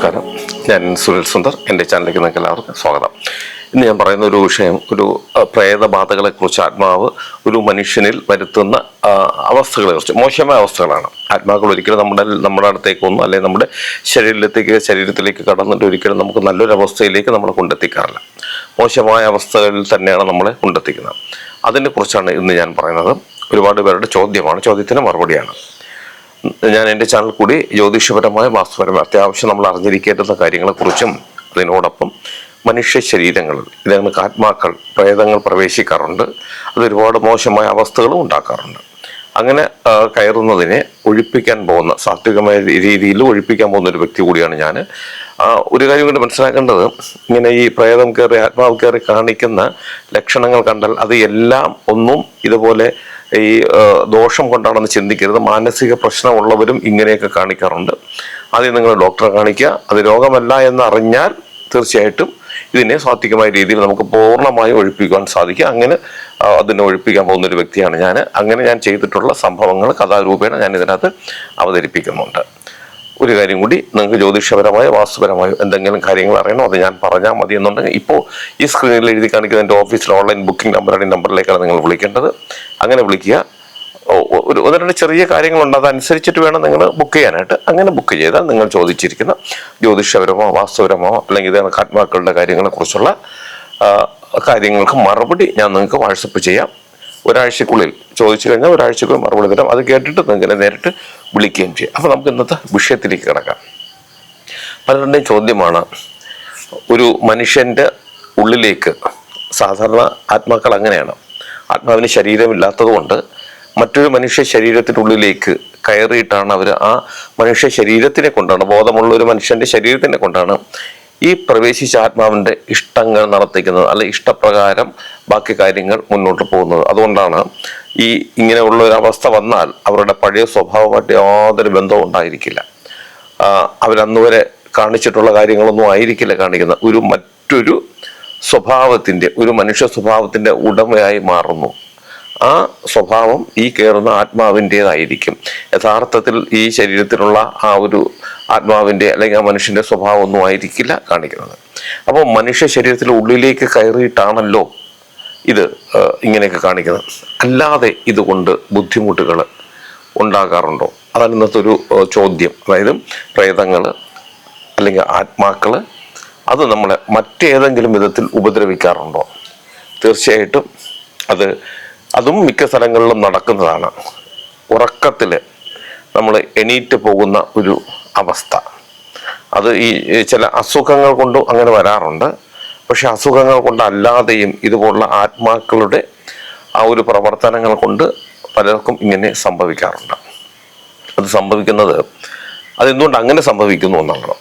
നമസ്കാരം. ഞാൻ സുനിൽ സുന്ദർ. എന്റെ ചാനലിലേക്ക് നിങ്ങൾക്ക് എല്ലാവർക്കും സ്വാഗതം. ഇന്ന് ഞാൻ പറയുന്ന ഒരു വിഷയം ഒരു പ്രേതബാധകളെക്കുറിച്ച് ആത്മാവ് ഒരു മനുഷ്യനിൽ വരുത്തുന്ന അവസ്ഥകളെ അവസ്ഥകളെക്കുറിച്ച് മോശമായ അവസ്ഥകളാണ്. ആത്മാക്കൾ ഒരിക്കലും നമ്മുടെ നമ്മുടെ അടുത്തേക്കൊന്നും അല്ലെങ്കിൽ നമ്മുടെ ശരീരത്തിലേക്ക് ശരീരത്തിലേക്ക് കടന്നിട്ട് ഒരിക്കലും നമുക്ക് നല്ലൊരു അവസ്ഥയിലേക്ക് നമ്മളെ കൊണ്ടെത്തിക്കാറില്ല. മോശമായ അവസ്ഥകളിൽ തന്നെയാണ് നമ്മളെ കൊണ്ടെത്തിക്കുന്നത്. അതിനെക്കുറിച്ചാണ് ഇന്ന് ഞാൻ പറയുന്നത്. ഒരുപാട് പേരുടെ ചോദ്യമാണ് ചോദ്യത്തിന് മറുപടിയാണ്. ഞാൻ എന്റെ ചാനൽ കൂടി ജ്യോതിഷപരമായ വാസ്തുപരമായ അത്യാവശ്യം നമ്മൾ അറിഞ്ഞിരിക്കേണ്ടുന്ന കാര്യങ്ങളെക്കുറിച്ചും അതിനോടൊപ്പം മനുഷ്യ ശരീരങ്ങൾ ഇതിനകത്ത് ആത്മാക്കൾ പ്രേതങ്ങൾ പ്രവേശിക്കാറുണ്ട്. അത് ഒരുപാട് മോശമായ അവസ്ഥകളും ഉണ്ടാക്കാറുണ്ട്. അങ്ങനെ കയറുന്നതിനെ ഒഴിപ്പിക്കാൻ പോകുന്ന സാത്വികമായ രീതിയിൽ ഒഴിപ്പിക്കാൻ പോകുന്ന ഒരു വ്യക്തി കൂടിയാണ് ഞാൻ ഒരു കാര്യം കൂടി മനസ്സിലാക്കേണ്ടത് ഇങ്ങനെ ഈ പ്രേതം കയറി ആത്മാവ് കയറി കാണിക്കുന്ന ലക്ഷണങ്ങൾ കണ്ടാൽ അത് എല്ലാം ഒന്നും ഇതുപോലെ ഈ ദോഷം കൊണ്ടാണെന്ന് ചിന്തിക്കരുത്. മാനസിക പ്രശ്നമുള്ളവരും ഇങ്ങനെയൊക്കെ കാണിക്കാറുണ്ട്. ആദ്യം നിങ്ങൾ ഡോക്ടറെ കാണിക്കുക. അത് രോഗമല്ല എന്ന് അറിഞ്ഞാൽ തീർച്ചയായിട്ടും ഇതിനെ സാത്വികമായ രീതിയിൽ നമുക്ക് പൂർണമായും ഒഴിപ്പിക്കുവാൻ സാധിക്കും അങ്ങനെ അതിനെ ഒഴിപ്പിക്കാൻ പോകുന്ന ഒരു വ്യക്തിയാണ് ഞാൻ അങ്ങനെ ഞാൻ ചെയ്തിട്ടുള്ള സംഭവങ്ങൾ കഥാരൂപേണ ഞാൻ ഇതിനകത്ത് അവതരിപ്പിക്കുന്നുണ്ട്. ഒരു കാര്യം കൂടി നിങ്ങൾക്ക് ജ്യോതിഷപരമായോ വാസ്തുപരമായോ എന്തെങ്കിലും കാര്യങ്ങൾ അറിയണോ? അത് ഞാൻ പറഞ്ഞാൽ മതി എന്നുണ്ടെങ്കിൽ ഇപ്പോൾ ഈ സ്ക്രീനിൽ എഴുതി കാണിക്കുന്ന എന്റെ ഓഫീസിലെ ഓൺലൈൻ ബുക്കിംഗ് നമ്പറാണ് ഈ നമ്പറിലേക്കാണ് നിങ്ങൾ വിളിക്കേണ്ടത്. അങ്ങനെ വിളിക്കുക. ഒരു ഒന്ന് രണ്ട് ചെറിയ കാര്യങ്ങളുണ്ട്. അതനുസരിച്ചിട്ട് വേണം നിങ്ങൾ ബുക്ക് ചെയ്യാനായിട്ട്. അങ്ങനെ ബുക്ക് ചെയ്താൽ നിങ്ങൾ ചോദിച്ചിരിക്കുന്ന ജ്യോതിഷപരമോ വാസ്തുപരമോ അല്ലെങ്കിൽ ആത്മാക്കളുടെ കാര്യങ്ങളെക്കുറിച്ചുള്ള കാര്യങ്ങൾക്ക് മറുപടി ഞാൻ നിങ്ങൾക്ക് വാട്സപ്പ് ചെയ്യാം. ഒരാഴ്ചക്കുള്ളിൽ ചോദിച്ചു കഴിഞ്ഞാൽ ഒരാഴ്ചക്കുള്ളിൽ മറുപടി തരാം. അത് കേട്ടിട്ട് എന്നെ നേരിട്ട് വിളിക്കുകയും ചെയ്യും. അപ്പോൾ നമുക്ക് ഇന്നത്തെ വിഷയത്തിലേക്ക് കിടക്കാം. പലരുടെയും ചോദ്യമാണ്. ഒരു മനുഷ്യന്റെ ഉള്ളിലേക്ക് സാധാരണ ആത്മാക്കൾ അങ്ങനെയാണ്. ആത്മാവിന് ശരീരമില്ലാത്തതുകൊണ്ട് മറ്റൊരു മനുഷ്യ ശരീരത്തിന്റെ ഉള്ളിലേക്ക് കയറിയിട്ടാണ് അവർ ആ മനുഷ്യ ശരീരത്തിനെ കൊണ്ടാണ് ബോധമുള്ള ഒരു മനുഷ്യന്റെ ശരീരത്തിനെ കൊണ്ടാണ് ഈ പ്രവേശിച്ച ആത്മാവിന്റെ ഇഷ്ടങ്ങൾ നടത്തിക്കുന്നത് അല്ലെ ഇഷ്ടപ്രകാരം ബാക്കി കാര്യങ്ങൾ മുന്നോട്ട് പോകുന്നത്. അതുകൊണ്ടാണ് ഈ ഇങ്ങനെയുള്ള ഒരു അവസ്ഥ വന്നാൽ അവരുടെ പഴയ സ്വഭാവമായിട്ട് യാതൊരു ബന്ധവും ഉണ്ടായിരിക്കില്ല. അവരന്നുവരെ അവരന്ന് വരെ കാണിച്ചിട്ടുള്ള കാര്യങ്ങളൊന്നും ആയിരിക്കില്ല കാണിക്കുന്നത്. ഒരു മറ്റൊരു സ്വഭാവത്തിന്റെ ഒരു മനുഷ്യ സ്വഭാവത്തിന്റെ ഉടമയായി മാറുന്നു. ആ സ്വഭാവം ഈ കയറുന്ന ആത്മാവിന്റെതായിരിക്കും. യഥാർത്ഥത്തിൽ ഈ ശരീരത്തിലുള്ള ആ ഒരു ആത്മാവിന്റെ അല്ലെങ്കിൽ ആ മനുഷ്യന്റെ സ്വഭാവം ഒന്നും ആയിരിക്കില്ല കാണിക്കുന്നത്. അപ്പോൾ മനുഷ്യ ശരീരത്തിന്റെ ഉള്ളിലേക്ക് കയറിയിട്ടാണല്ലോ ഇത് ഇങ്ങനെയൊക്കെ കാണിക്കുന്നത്. അല്ലാതെ ഇതുകൊണ്ട് ബുദ്ധിമുട്ടുകൾ ഉണ്ടാകാറുണ്ടോ? അതാണ് ഇന്നത്തെ ഒരു ചോദ്യം. അതായത് പ്രേതങ്ങൾ അല്ലെങ്കിൽ ആത്മാക്കൾ അത് നമ്മളെ മറ്റേതെങ്കിലും വിധത്തിൽ ഉപദ്രവിക്കാറുണ്ടോ? തീർച്ചയായിട്ടും അത് അതും മിക്ക സ്ഥലങ്ങളിലും നടക്കുന്നതാണ്. ഉറക്കത്തിൽ നമ്മൾ എണീറ്റ് പോകുന്ന ഒരു അവസ്ഥ. അത് ഈ ചില അസുഖങ്ങൾ കൊണ്ടും അങ്ങനെ വരാറുണ്ട്. പക്ഷെ അസുഖങ്ങൾ കൊണ്ടല്ലാതെയും ഇതുപോലുള്ള ആത്മാക്കളുടെ ആ ഒരു പ്രവർത്തനങ്ങൾ കൊണ്ട് പലർക്കും ഇങ്ങനെ സംഭവിക്കാറുണ്ട്. അത് സംഭവിക്കുന്നത് അതെന്തുകൊണ്ട് അങ്ങനെ സംഭവിക്കുന്നു എന്നുള്ളത്.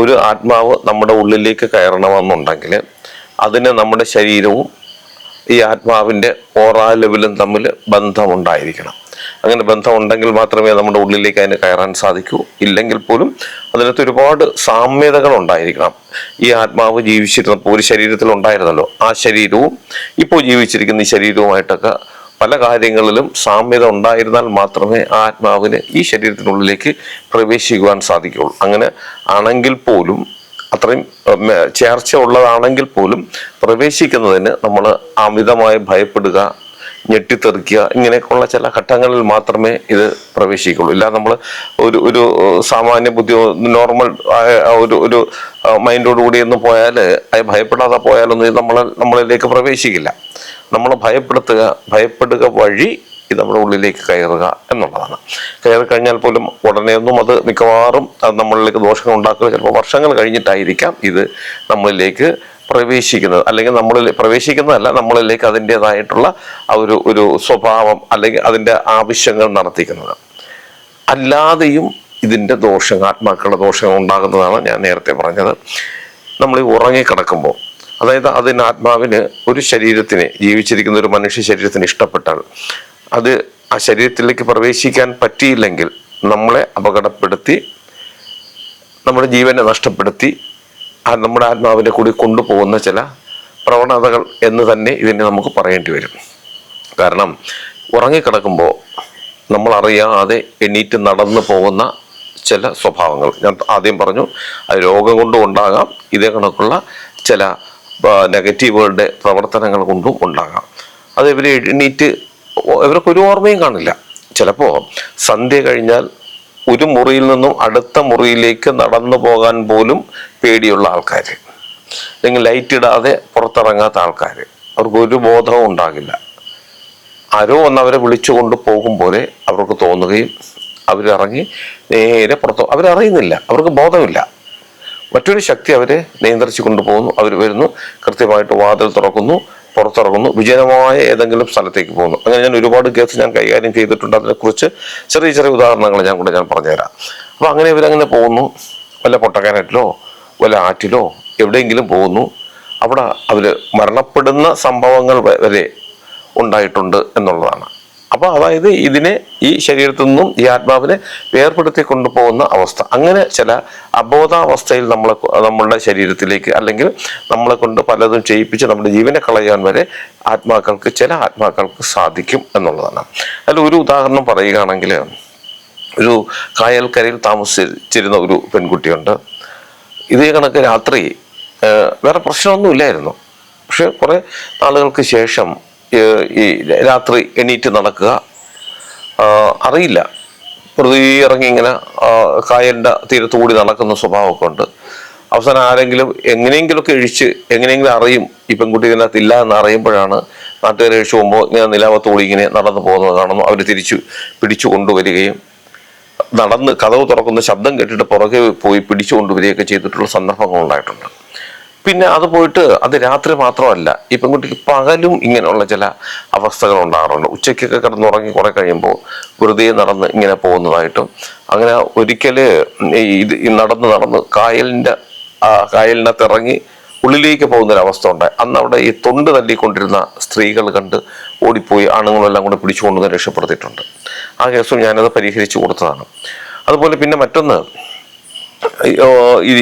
ഒരു ആത്മാവ് നമ്മുടെ ഉള്ളിലേക്ക് കയറണമെന്നുണ്ടെങ്കിൽ അതിന് നമ്മുടെ ശരീരവും ഈ ആത്മാവിന്റെ ഓറാ ലെവലും തമ്മിൽ ബന്ധമുണ്ടായിരിക്കണം. അങ്ങനെ ബന്ധം ഉണ്ടെങ്കിൽ മാത്രമേ നമ്മുടെ ഉള്ളിലേക്ക് അതിന് കയറാൻ സാധിക്കൂ. ഇല്ലെങ്കിൽ പോലും അതിനകത്ത് ഒരുപാട് സാമ്യതകൾ ഉണ്ടായിരിക്കണം. ഈ ആത്മാവ് ജീവിച്ചിരുന്നപ്പോൾ ഒരു ശരീരത്തിൽ ഉണ്ടായിരുന്നല്ലോ. ആ ശരീരവും ഇപ്പോൾ ജീവിച്ചിരിക്കുന്ന ഈ ശരീരവുമായിട്ടൊക്കെ പല കാര്യങ്ങളിലും സാമ്യത ഉണ്ടായിരുന്നാൽ മാത്രമേ ആ ആത്മാവിന് ഈ ശരീരത്തിനുള്ളിലേക്ക് പ്രവേശിക്കുവാൻ സാധിക്കുകയുള്ളൂ. അങ്ങനെ ആണെങ്കിൽ പോലും അത്രയും ചേർച്ച ഉള്ളതാണെങ്കിൽ പോലും പ്രവേശിക്കുന്നതിന് നമ്മൾ അമിതമായി ഭയപ്പെടുക ഞെട്ടിത്തെറിക്കുക ഇങ്ങനെയൊക്കെയുള്ള ചില ഘട്ടങ്ങളിൽ മാത്രമേ ഇത് പ്രവേശിക്കുള്ളൂ ഇല്ല നമ്മൾ ഒരു ഒരു സാമാന്യ ബുദ്ധി നോർമൽ ആയ ഒരു ഒരു മൈൻഡോട് കൂടി ഒന്ന് പോയാൽ അത് ഭയപ്പെടാതെ പോയാലൊന്നും ഇത് നമ്മളെ നമ്മളിലേക്ക് പ്രവേശിക്കില്ല. നമ്മൾ ഭയപ്പെടുത്തുക ഭയപ്പെടുക വഴി ഇത് നമ്മുടെ ഉള്ളിലേക്ക് കയറുക എന്നുള്ളതാണ്. കയറി കഴിഞ്ഞാൽ പോലും ഉടനെയൊന്നും അത് മിക്കവാറും അത് നമ്മളിലേക്ക് ദോഷങ്ങൾ ഉണ്ടാക്കുക ചിലപ്പോൾ വർഷങ്ങൾ കഴിഞ്ഞിട്ടായിരിക്കാം ഇത് നമ്മളിലേക്ക് പ്രവേശിക്കുന്നത്. അല്ലെങ്കിൽ നമ്മളിൽ പ്രവേശിക്കുന്നതല്ല നമ്മളിലേക്ക് അതിന്റെതായിട്ടുള്ള ഒരു ഒരു സ്വഭാവം അല്ലെങ്കിൽ അതിന്റെ ആവശ്യങ്ങൾ നടത്തിക്കുന്നത്. അല്ലാതെയും ഇതിന്റെ ദോഷങ്ങൾ ആത്മാക്കളുടെ ദോഷങ്ങൾ ഉണ്ടാകുന്നതാണ് ഞാൻ നേരത്തെ പറഞ്ഞത്. നമ്മൾ ഈ ഉറങ്ങിക്കിടക്കുമ്പോൾ അതായത് അതിന് ആത്മാവിന് ഒരു ശരീരത്തിന് ജീവിച്ചിരിക്കുന്ന ഒരു മനുഷ്യ ശരീരത്തിന് ഇഷ്ടപ്പെട്ടാൽ അത് ആ ശരീരത്തിലേക്ക് പ്രവേശിക്കാൻ പറ്റിയില്ലെങ്കിൽ നമ്മളെ അപകടപ്പെടുത്തി നമ്മുടെ ജീവനെ നഷ്ടപ്പെടുത്തി നമ്മുടെ ആത്മാവിനെ കൂടി കൊണ്ടുപോകുന്ന ചില പ്രവണതകൾ എന്ന് തന്നെ ഇതിനെ നമുക്ക് പറയേണ്ടി വരും. കാരണം ഉറങ്ങിക്കിടക്കുമ്പോൾ നമ്മൾ അറിയാതെ എണീറ്റ് നടന്നു പോകുന്ന ചില സ്വഭാവങ്ങൾ. ഞാൻ ആദ്യം പറഞ്ഞു അത് രോഗം കൊണ്ടും ഉണ്ടാകാം ഇതേ കണക്കുള്ള ചില നെഗറ്റീവുകളുടെ പ്രവർത്തനങ്ങൾ കൊണ്ടും ഉണ്ടാകാം. അത് ഇവർ എണീറ്റ് ഇവർക്കൊരു ഓർമ്മയും കാണില്ല. ചിലപ്പോൾ സന്ധ്യ കഴിഞ്ഞാൽ ഒരു മുറിയിൽ നിന്നും അടുത്ത മുറിയിലേക്ക് നടന്നു പോകാൻ പോലും പേടിയുള്ള ആൾക്കാർ അല്ലെങ്കിൽ ലൈറ്റ് ഇടാതെ പുറത്തിറങ്ങാത്ത ആൾക്കാർ അവർക്ക് ഒരു ബോധവും ഉണ്ടാകില്ല. ആരോ ഒന്ന് അവരെ വിളിച്ചുകൊണ്ട് പോകും പോലെ അവർക്ക് തോന്നുകയും അവരിറങ്ങി നേരെ പുറത്തു അവരറിയുന്നില്ല അവർക്ക് ബോധമില്ല. മറ്റൊരു ശക്തി അവരെ നിയന്ത്രിച്ചു കൊണ്ടുപോകുന്നു അവർ വരുന്നു. കൃത്യമായിട്ട് വാതിൽ തുറക്കുന്നു. പുറത്തിറങ്ങുന്നു. വിജയമായ ഏതെങ്കിലും സ്ഥലത്തേക്ക് പോകുന്നു. അങ്ങനെ ഞാൻ ഒരുപാട് കേസ് ഞാൻ കൈകാര്യം ചെയ്തിട്ടുണ്ട്. അതിനെക്കുറിച്ച് ചെറിയ ചെറിയ ഉദാഹരണങ്ങൾ ഞാൻ കൂടെ ഞാൻ പറഞ്ഞുതരാം. അപ്പോൾ അങ്ങനെ ഇവരങ്ങനെ പോകുന്നു. വല്ല പൊട്ടക്കാനറ്റിലോ വല്ല ആറ്റിലോ എവിടെയെങ്കിലും പോകുന്നു. അവിടെ അവർ മരണപ്പെടുന്ന സംഭവങ്ങൾ വരെ ഉണ്ടായിട്ടുണ്ട് എന്നുള്ളതാണ്. അപ്പോൾ അതായത് ഇതിനെ ഈ ശരീരത്തിൽ നിന്നും ഈ ആത്മാവിനെ വേർപെടുത്തി കൊണ്ടുപോകുന്ന അവസ്ഥ. അങ്ങനെ ചില അബോധാവസ്ഥയിൽ നമ്മളെ നമ്മളുടെ ശരീരത്തിലേക്ക് അല്ലെങ്കിൽ നമ്മളെ കൊണ്ട് പലതും ചെയ്യിപ്പിച്ച് നമ്മുടെ ജീവനെ കളയാൻ വരെ ആത്മാക്കൾക്ക് ചില ആത്മാക്കൾക്ക് സാധിക്കും എന്നുള്ളതാണ്. അതിൽ ഒരു ഉദാഹരണം പറയുകയാണെങ്കിൽ ഒരു കായൽക്കരയിൽ താമസിച്ചിരുന്ന ഒരു പെൺകുട്ടിയുണ്ട്. ഇതേ കണക്ക് രാത്രി വേറെ പ്രശ്നമൊന്നും ഇല്ലായിരുന്നു. പക്ഷെ കുറേ നാളുകൾക്ക് ശേഷം ഈ രാത്രി എണീറ്റ് നടക്കുക. അറിയില്ല. വെറുതെ ഇറങ്ങി ഇങ്ങനെ കായലിന്റെ തീരത്ത് കൂടി നടക്കുന്ന സ്വഭാവമൊക്കെ ഉണ്ട്. അവസാനം ആരെങ്കിലും എങ്ങനെയെങ്കിലുമൊക്കെ ഇഴിച്ച് എങ്ങനെയെങ്കിലും അറിയും ഈ പെൺകുട്ടി ഇതിനകത്ത് ഇല്ല എന്ന് അറിയുമ്പോഴാണ് നാട്ടുകാർ ഇഴിച്ച് പോകുമ്പോൾ ഇങ്ങനെ നിലാവത്തോടി ഇങ്ങനെ നടന്നു പോകുന്നത് കാണുന്നു. അവർ തിരിച്ചു പിടിച്ചു കൊണ്ടുവരികയും നടന്ന് കഥവ് തുറക്കുന്ന ശബ്ദം കേട്ടിട്ട് പുറകെ പോയി പിടിച്ചു കൊണ്ടുവരികയൊക്കെ ചെയ്തിട്ടുള്ള സന്ദർഭങ്ങൾ ഉണ്ടായിട്ടുണ്ട് പിന്നെ അത് പോയിട്ട് അത് രാത്രി മാത്രമല്ല ഈ പെൺകുട്ടിക്ക് പകലും ഇങ്ങനെയുള്ള ചില അവസ്ഥകൾ ഉണ്ടാകാറുണ്ട്. ഉച്ചയ്ക്കൊക്കെ കിടന്നുറങ്ങി കുറെ കഴിയുമ്പോൾ വെറുതെ നടന്ന് ഇങ്ങനെ പോകുന്നതായിട്ടും അങ്ങനെ ഒരിക്കൽ ഇത് നടന്ന് നടന്ന് കായലിന്റെ കായലിനകത്ത് ഇറങ്ങി ഉള്ളിലേക്ക് പോകുന്ന ഒരു അവസ്ഥ ഉണ്ടായി. അന്ന് അവിടെ ഈ തൊണ്ട് തല്ലിക്കൊണ്ടിരുന്ന സ്ത്രീകൾ കണ്ട് ഓടിപ്പോയി ആണുങ്ങളെല്ലാം കൂടെ പിടിച്ചുകൊണ്ടുവന്ന് രക്ഷപ്പെടുത്തിയിട്ടുണ്ട്. ആ കേസും ഞാനത് പരിഹരിച്ചു കൊടുത്തതാണ്. അതുപോലെ പിന്നെ മറ്റൊന്ന് ഈ,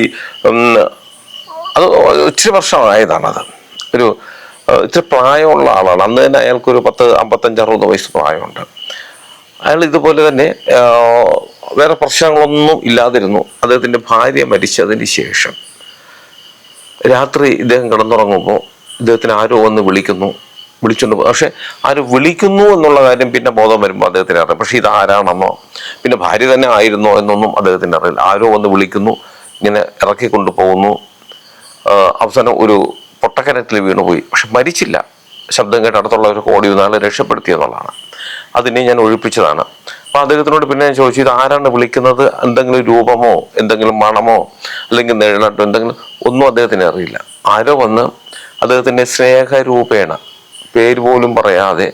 അത് ഇച്ചിരി വർഷമായതാണ് അത്. ഒരു ഇത്തിരി പ്രായമുള്ള ആളാണ്. അന്ന് തന്നെ അയാൾക്കൊരു പത്ത് അമ്പത്തഞ്ച് അറുപത് വയസ്സ് പ്രായമുണ്ട്. അയാൾ ഇതുപോലെ തന്നെ വേറെ പ്രശ്നങ്ങളൊന്നും ഇല്ലാതിരുന്നു. അദ്ദേഹത്തിന്റെ ഭാര്യ മരിച്ചതിന് ശേഷം. രാത്രി ഇദ്ദേഹം കിടന്നുറങ്ങുമ്പോൾ ഇദ്ദേഹത്തിന് ആരോ വന്ന് വിളിക്കുന്നു. വിളിച്ചുകൊണ്ട് പക്ഷെ ആര് വിളിക്കുന്നു എന്നുള്ള കാര്യം പിന്നെ ബോധം വരുമ്പോൾ അദ്ദേഹത്തിന് അറിയാം. പക്ഷേ ഇത് ആരാണെന്നോ പിന്നെ ഭാര്യ തന്നെ ആയിരുന്നോ എന്നൊന്നും അദ്ദേഹത്തിന് അറിയില്ല. ആരോ വന്ന് വിളിക്കുന്നു ഇങ്ങനെ ഇറക്കി കൊണ്ടുപോകുന്നു അവസാനം ഒരു പൊട്ടക്കിണറ്റിൽ വീണുപോയി. പക്ഷെ മരിച്ചില്ല. ശബ്ദം കേട്ട് അടുത്തുള്ളവർ ഓടി നാളെ രക്ഷപ്പെടുത്തി എന്നുള്ളതാണ് അതിനെ ഞാൻ ഒഴിപ്പിച്ചതാണ്. അപ്പൊ അദ്ദേഹത്തിനോട് പിന്നെ ഞാൻ ചോദിച്ചു ഇത് ആരാണ് വിളിക്കുന്നത്? എന്തെങ്കിലും രൂപമോ എന്തെങ്കിലും മണമോ അല്ലെങ്കിൽ നിഴലാട്ടോ എന്തെങ്കിലും? ഒന്നും അദ്ദേഹത്തിന് അറിയില്ല. ആരോ വന്ന് അദ്ദേഹത്തിന്റെ സ്നേഹരൂപേണ പേര് പോലും പറയാതെ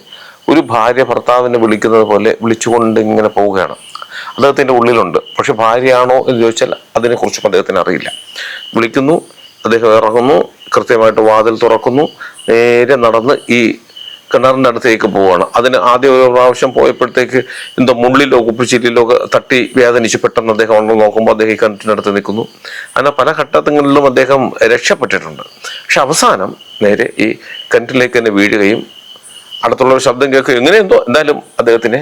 ഒരു ഭാര്യ ഭർത്താവിനെ വിളിക്കുന്നത് പോലെ വിളിച്ചുകൊണ്ട് ഇങ്ങനെ പോവുകയാണ്. അദ്ദേഹത്തിന്റെ ഉള്ളിലുണ്ട്. പക്ഷെ ഭാര്യയാണോ എന്ന് ചോദിച്ചാൽ അതിനെക്കുറിച്ചും അദ്ദേഹത്തിന് അറിയില്ല. വിളിക്കുന്നു. അദ്ദേഹം ഇറങ്ങുന്നു കൃത്യമായിട്ട് വാതിൽ തുറക്കുന്നു നേരെ നടന്ന് ഈ കിണറിന്റെ അടുത്തേക്ക് പോവുകയാണ്. അതിന് ആദ്യം ഒരു പ്രാവശ്യം പോയപ്പോഴത്തേക്ക് എന്തോ മുള്ളിലോ കുപ്പിച്ചില്ലിലോ തട്ടി വേദനിച്ച് പെട്ടെന്ന് അദ്ദേഹം ഒന്ന് നോക്കുമ്പോൾ അദ്ദേഹം ഈ കിണറ്റിനടുത്ത് നിൽക്കുന്നു. അങ്ങനെ പല ഘട്ടങ്ങളിലും അദ്ദേഹം രക്ഷപ്പെട്ടിട്ടുണ്ട്. പക്ഷെ അവസാനം നേരെ ഈ കിണറ്റിലേക്ക് തന്നെ വീഴുകയും അടുത്തുള്ള ഒരു ശബ്ദം കേൾക്കുകയും എങ്ങനെയെന്തോ എന്തായാലും അദ്ദേഹത്തിനെ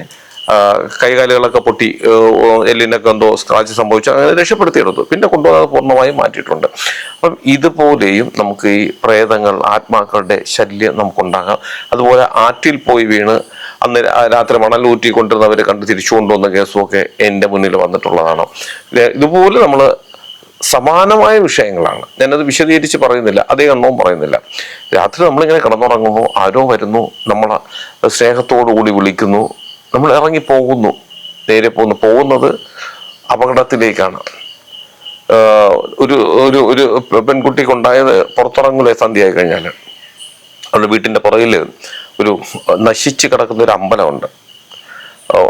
കൈകാലുകളൊക്കെ പൊട്ടി എല്ലിനൊക്കെ എന്തോ സ്ക്രാച്ച് സംഭവിച്ചു അങ്ങനെ രക്ഷപ്പെടുത്തിയെടുത്തു പിന്നെ കൊണ്ടുവന്നത് പൂർണമായും മാറ്റിയിട്ടുണ്ട്. അപ്പം ഇതുപോലെയും നമുക്ക് ഈ പ്രേതങ്ങൾ ആത്മാക്കളുടെ ശല്യം നമുക്കുണ്ടാകാം. അതുപോലെ ആറ്റിൽ പോയി വീണ് അന്ന് രാത്രി രാത്രി മണലൂറ്റി കൊണ്ടിരുന്നവരെ കണ്ട് തിരിച്ചു കൊണ്ടുവന്ന കേസുമൊക്കെ എന്റെ മുന്നിൽ വന്നിട്ടുള്ളതാണ്. ഇതുപോലെ നമ്മൾ സമാനമായ വിഷയങ്ങളാണ്. ഞാനത് വിശദീകരിച്ച് പറയുന്നില്ല അതേ എണ്ണവും പറയുന്നില്ല. രാത്രി നമ്മളിങ്ങനെ കിടന്നുറങ്ങുന്നു ആരോ വരുന്നു നമ്മളെ സ്നേഹത്തോടു കൂടി വിളിക്കുന്നു നമ്മൾ ഇറങ്ങി പോകുന്നു. നേരെ പോകുന്നു. പോകുന്നത് അപകടത്തിലേക്കാണ്. ഒരു ഒരു ഒരു പെൺകുട്ടിക്കുണ്ടായത് പുറത്തിറങ്ങൂലേ സന്ധ്യയായി കഴിഞ്ഞാൽ. അവിടെ വീട്ടിന്റെ പുറകിൽ ഒരു നശിച്ച് കിടക്കുന്ന ഒരു അമ്പലമുണ്ട്.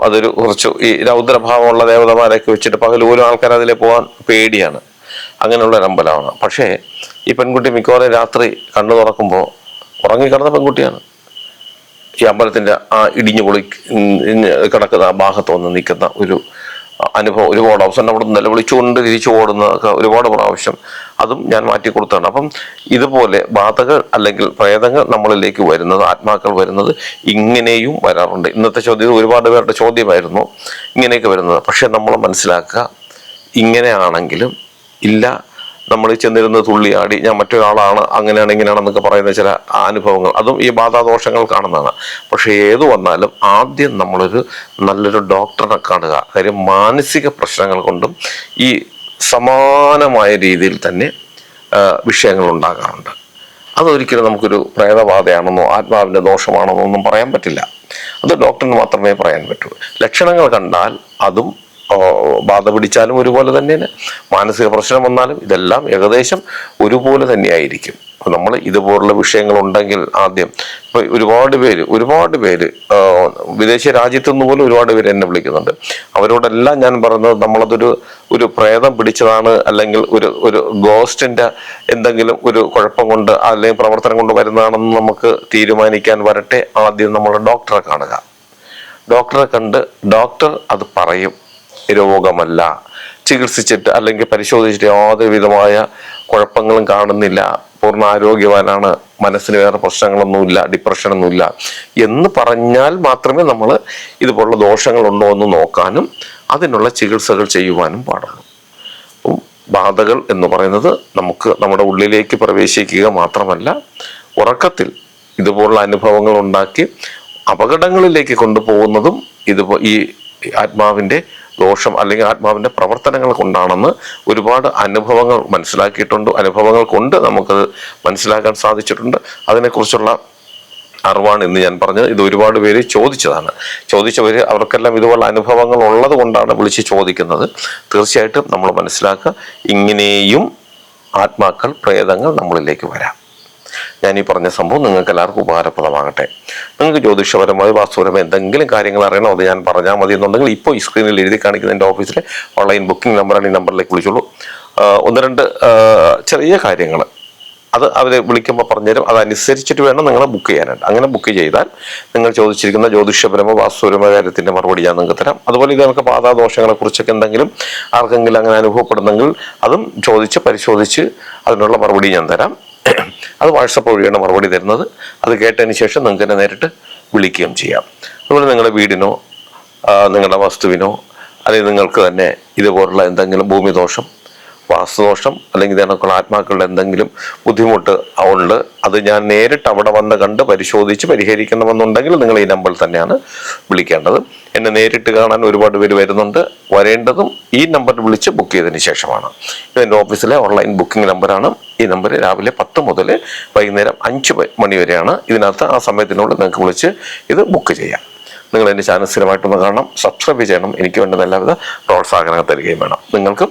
അതൊരു കുറച്ച് ഈ രൗദ്രഭാവമുള്ള ദേവതമാരൊക്കെ വെച്ചിട്ട് പകൽ ഓരോ ആൾക്കാർ അതിലെ പോകാൻ പേടിയാണ്. അങ്ങനെയുള്ള ഒരു അമ്പലമാണ്. പക്ഷേ ഈ പെൺകുട്ടി മിക്കവാറും രാത്രി കണ്ണു തുറക്കുമ്പോൾ ഉറങ്ങിക്കിടന്ന പെൺകുട്ടിയാണ്. ഈ അമ്പലത്തിന്റെ ആ ഇടിഞ്ഞു പൊളി കിടക്കുന്ന ആ ഭാഗത്ത് വന്ന് നിൽക്കുന്ന ഒരു അനുഭവം ഒരുപാട് അവസാനം അവിടെ നിലവിളിച്ചുകൊണ്ട് തിരിച്ചു ഓടുന്ന ഒരുപാട് പ്രാവശ്യം അതും ഞാൻ മാറ്റി കൊടുത്തതാണ് അപ്പം ഇതുപോലെ ബാധകൾ അല്ലെങ്കിൽ പ്രേതങ്ങൾ നമ്മളിലേക്ക് വരുന്നത് ആത്മാക്കൾ വരുന്നത് ഇങ്ങനെയും വരാറുണ്ട്. ഇന്നത്തെ ചോദ്യം ഒരുപാട് പേരുടെ ചോദ്യമായിരുന്നു ഇങ്ങനെയൊക്കെ വരുന്നത്. പക്ഷെ നമ്മൾ മനസ്സിലാക്കുക ഇങ്ങനെയാണെങ്കിലും ഇല്ല നമ്മൾ ചെന്നിരുന്ന് ആടി ഞാൻ മറ്റൊരാളാണ് അങ്ങനെയാണ് ഇങ്ങനെയാണെന്നൊക്കെ പറയുന്ന ചില അനുഭവങ്ങൾ. അതും ഈ ബാധാദോഷങ്ങൾ കാണുന്നതാണ്. പക്ഷേ ഏത് വന്നാലും ആദ്യം നമ്മളൊരു നല്ലൊരു ഡോക്ടറെ കാണുക. കാര്യം മാനസിക പ്രശ്നങ്ങൾ കൊണ്ടും ഈ സമാനമായ രീതിയിൽ തന്നെ വിഷയങ്ങൾ ഉണ്ടാകാറുണ്ട്. അതൊരിക്കലും നമുക്കൊരു പ്രേതബാധയാണെന്നോ ആത്മാവിന്റെ ദോഷമാണെന്നോ ഒന്നും പറയാൻ പറ്റില്ല. അത് ഡോക്ടറിന് മാത്രമേ പറയാൻ പറ്റൂ. ലക്ഷണങ്ങൾ കണ്ടാൽ അതും ബാധ പിടിച്ചാലും ഒരുപോലെ തന്നെയാണ്. മാനസിക പ്രശ്നം വന്നാലും ഇതെല്ലാം ഏകദേശം ഒരുപോലെ തന്നെയായിരിക്കും. അപ്പോൾ നമ്മൾ ഇതുപോലുള്ള വിഷയങ്ങൾ ഉണ്ടെങ്കിൽ ആദ്യം ഇപ്പോൾ ഒരുപാട് പേര് ഒരുപാട് പേര് വിദേശ രാജ്യത്തു നിന്ന് പോലും ഒരുപാട് പേര് എന്നെ വിളിക്കുന്നുണ്ട്. അവരോടെല്ലാം ഞാൻ പറയുന്നത് നമ്മളതൊരു ഒരു പ്രേതം പിടിച്ചതാണ് അല്ലെങ്കിൽ ഒരു ഒരു ഗോസ്റ്റിന്റെ എന്തെങ്കിലും ഒരു കുഴപ്പം കൊണ്ട് അല്ലെങ്കിൽ പ്രവർത്തനം കൊണ്ട് വരുന്നതാണെന്ന് നമുക്ക് തീരുമാനിക്കാൻ വരട്ടെ. ആദ്യം നമ്മൾ ഡോക്ടറെ കാണുക. ഡോക്ടറെ കണ്ട് ഡോക്ടർ അത് പറയും. രോഗമല്ല ചികിത്സിച്ചിട്ട് അല്ലെങ്കിൽ പരിശോധിച്ചിട്ട് യാതൊരു വിധമായ കുഴപ്പങ്ങളും കാണുന്നില്ല. പൂർണ ആരോഗ്യവാനാണ് മനസ്സിന് വേറെ പ്രശ്നങ്ങളൊന്നുമില്ല. ഡിപ്രഷനൊന്നുമില്ല. എന്ന് പറഞ്ഞാൽ മാത്രമേ നമ്മൾ ഇതുപോലുള്ള ദോഷങ്ങളുണ്ടോ എന്ന് നോക്കാനും അതിനുള്ള ചികിത്സകൾ ചെയ്യുവാനും പാടുള്ളൂ. ബാധകൾ എന്ന് പറയുന്നത് നമുക്ക് നമ്മുടെ ഉള്ളിലേക്ക് പ്രവേശിക്കുക മാത്രമല്ല ഉറക്കത്തിൽ ഇതുപോലുള്ള അനുഭവങ്ങൾ ഉണ്ടാക്കി അപകടങ്ങളിലേക്ക് കൊണ്ടുപോകുന്നതും ഇത് ഈ ആത്മാവിന്റെ ദോഷം അല്ലെങ്കിൽ ആത്മാവിന്റെ പ്രവർത്തനങ്ങൾ കൊണ്ടാണെന്ന് ഒരുപാട് അനുഭവങ്ങൾ മനസ്സിലാക്കിയിട്ടുണ്ട്. അനുഭവങ്ങൾ കൊണ്ട് നമുക്കത് മനസ്സിലാക്കാൻ സാധിച്ചിട്ടുണ്ട്. അതിനെക്കുറിച്ചുള്ള അറിവാണ് ഇന്ന് ഞാൻ പറഞ്ഞത്. ഇത് ഒരുപാട് പേര് ചോദിച്ചതാണ്. ചോദിച്ചവർ അവർക്കെല്ലാം ഇതുപോലുള്ള അനുഭവങ്ങൾ ഉള്ളത് കൊണ്ടാണ് വിളിച്ച് ചോദിക്കുന്നത്. തീർച്ചയായിട്ടും നമ്മൾ മനസ്സിലാക്കുക. ഇങ്ങനെയും ആത്മാക്കൾ പ്രേതങ്ങൾ നമ്മളിലേക്ക് വരാം. ഞാൻ ഈ പറഞ്ഞ സംഭവം നിങ്ങൾക്ക് എല്ലാവർക്കും ഉപകാരപ്രദമാകട്ടെ. നിങ്ങൾക്ക് ജ്യോതിഷപരമായി വാസ്തുപരമായി എന്തെങ്കിലും കാര്യങ്ങൾ അറിയണോ അത് ഞാൻ പറഞ്ഞാൽ മതി എന്നുണ്ടെങ്കിൽ ഇപ്പോൾ ഈ സ്ക്രീനിൽ എഴുതി കാണിക്കുന്ന എന്റെ ഓഫീസിലെ ഓൺലൈൻ ബുക്കിംഗ് നമ്പറാണ് ഈ നമ്പറിലേക്ക് വിളിച്ചോളൂ. ഒന്ന് രണ്ട് ചെറിയ കാര്യങ്ങൾ. അത് അവർ വിളിക്കുമ്പോൾ പറഞ്ഞുതരും. അതനുസരിച്ചിട്ട് വേണം നിങ്ങൾ ബുക്ക് ചെയ്യാനായിട്ട്. അങ്ങനെ ബുക്ക് ചെയ്താൽ നിങ്ങൾ ചോദിച്ചിരിക്കുന്ന ജ്യോതിഷപരമോ വാസ്തുപരമോ കാര്യത്തിന്റെ മറുപടി ഞാൻ നിങ്ങൾക്ക് തരാം. അതുപോലെ ഇത് നമുക്ക് പാതാദോഷങ്ങളെ കുറിച്ചൊക്കെ എന്തെങ്കിലും ആർക്കെങ്കിലും അങ്ങനെ അനുഭവപ്പെടുന്നെങ്കിൽ അതും ചോദിച്ച് പരിശോധിച്ച് അതിനുള്ള മറുപടി ഞാൻ തരാം. അത് വാട്സപ്പ് വഴിയാണ് മറുപടി തരുന്നത്. അത് കേട്ടതിന് ശേഷം നിങ്ങൾക്ക് തന്നെ നേരിട്ട് വിളിക്കുകയും ചെയ്യാം. അതുപോലെ നിങ്ങളുടെ വീടിനോ നിങ്ങളുടെ വസ്തുവിനോ അല്ലെങ്കിൽ നിങ്ങൾക്ക് തന്നെ ഇതുപോലുള്ള എന്തെങ്കിലും ഭൂമിദോഷം വാസ്തുദോഷം അല്ലെങ്കിൽ ഇതിനൊക്കെയുള്ള ആത്മാക്കളുടെ എന്തെങ്കിലും ബുദ്ധിമുട്ട് ഉണ്ട്. അത് ഞാൻ നേരിട്ട് അവിടെ വന്ന് കണ്ട് പരിശോധിച്ച് പരിഹരിക്കണമെന്നുണ്ടെങ്കിൽ നിങ്ങൾ ഈ നമ്പറിൽ തന്നെയാണ് വിളിക്കേണ്ടത്. എന്നെ നേരിട്ട് കാണാൻ ഒരുപാട് പേര് വരുന്നുണ്ട്. വരേണ്ടതും ഈ നമ്പറിൽ വിളിച്ച് ബുക്ക് ചെയ്തതിന് ശേഷമാണ്. ഇതെന്റെ ഓഫീസിലെ ഓൺലൈൻ ബുക്കിംഗ് നമ്പറാണ് ഈ നമ്പർ രാവിലെ പത്ത് മുതൽ വൈകുന്നേരം അഞ്ച് മണി വരെയാണ്. ഇതിനകത്ത് ആ സമയത്തിനുള്ളിൽ നിങ്ങൾക്ക് വിളിച്ച് ഇത് ബുക്ക് ചെയ്യാം. നിങ്ങൾ എന്റെ ചാനൽ സ്ഥിരമായിട്ടൊന്ന് കാണണം സബ്സ്ക്രൈബ് ചെയ്യണം. എനിക്ക് വേണ്ടുന്ന എല്ലാവിധ പ്രോത്സാഹനങ്ങൾ തരികയും വേണം. നിങ്ങൾക്കും